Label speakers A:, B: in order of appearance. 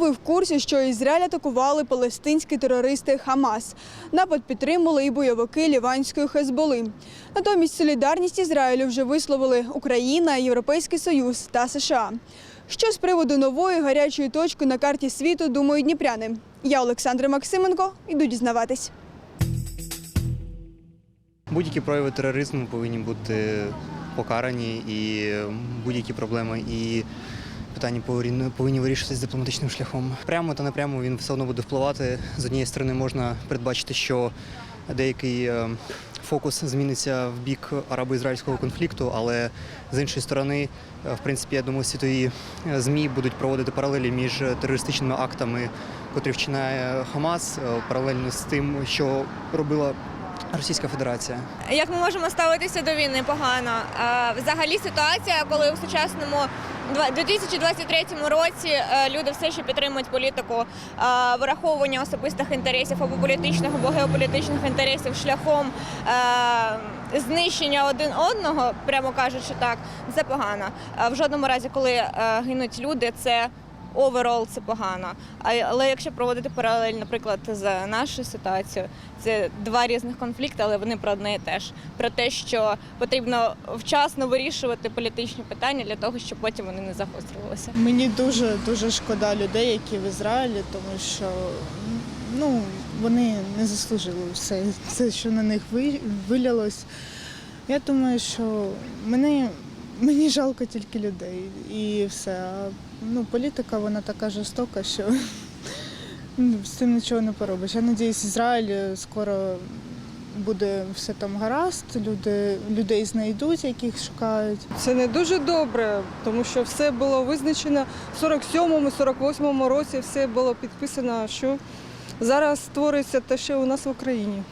A: Ви в курсі, що Ізраїль атакували палестинські терористи Хамас? Напад підтримали і бойовики Ліванської Хезболи. Натомість солідарність Ізраїлю вже висловили Україна, Європейський Союз та США. Що з приводу нової гарячої точки на карті світу думають дніпряни? Я Олександра Максименко іду дізнаватись.
B: Будь-які прояви тероризму повинні бути покарані і будь-які проблеми і питання повинні- вирішуватися дипломатичним шляхом. Прямо та непрямо він все одно буде впливати. З однієї сторони можна передбачити, що деякий е, фокус зміниться в бік арабо-ізраїльського конфлікту, але з іншої сторони, е, в принципі, я думаю, світові е, ЗМІ будуть проводити паралелі між терористичними актами, котрі вчиняє Хамас, паралельно з тим, що робила Російська Федерація.
C: Як ми можемо ставитися до війни погано? Взагалі ситуація, коли у сучасному два- 2023 році е, люди все ще підтримують політику е, враховування особистих інтересів або політичних, або геополітичних інтересів шляхом е, знищення один одного, прямо кажучи так, це погано. В жодному разі, коли гинуть люди, це оверол це погано. Але якщо проводити паралель, наприклад, з нашою ситуацією, це два різних конфлікти, але вони про одне і те ж. Про те, що потрібно вчасно вирішувати політичні питання для того, щоб потім вони не загострювалися.
D: Мені дуже дуже шкода людей, які в Ізраїлі, тому що ну, вони не заслужили все, все, що на них ви- вилялось. Я думаю, що мені, мені жалко тільки людей і все. Ну, політика вона така жорстока, що ну, з цим нічого не поробиш. Я сподіваюся, Ізраїль скоро буде все там гаразд, люди, людей знайдуть, яких шукають.
E: Це не дуже добре, тому що все було визначено в 47-му, 48-му році, все було підписано, що зараз створюється те, що у нас в Україні.